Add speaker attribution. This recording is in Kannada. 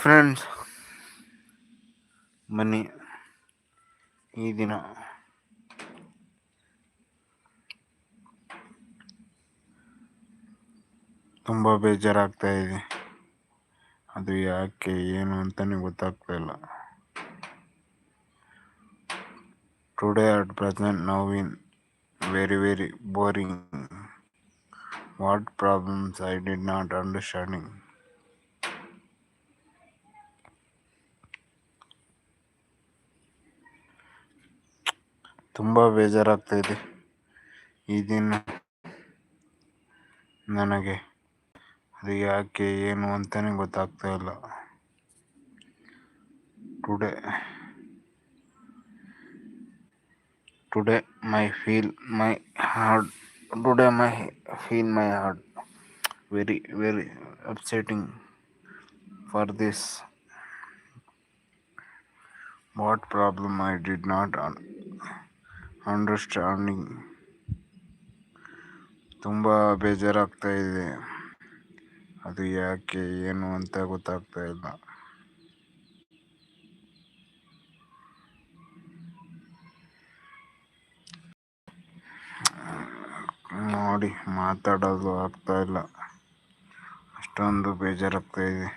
Speaker 1: फ्रेंड्स बनी दिन तुम बेजारता है अब याके गल today at present now in very very worry what problems I did not understanding ತುಂಬಾ ಬೇಜಾರಾಗ್ತಾ ಇದೆ ಇ ದಿನ ನನಗೆ ಯಾಕೆ ಏನು ಅಂತಾನೆ ಗೊತ್ತಾಗ್ತಾ ಇಲ್ಲ today today my feel my heart today my feel my heart very very upsetting for this મોટ problem I did not understanding ತುಂಬ ಬೇಜಾರಾಗ್ತಾ ಇದೆ ಅದು ಯಾಕೆ ಏನು ಅಂತ ಗೊತ್ತಾಗ್ತಾ ಇಲ್ಲ ನೋಡಿ ಮಾತಾಡೋದು ಆಗ್ತಾ ಇಲ್ಲ ಅಷ್ಟೊಂದು ಬೇಜಾರಾಗ್ತಾ ಇದೆ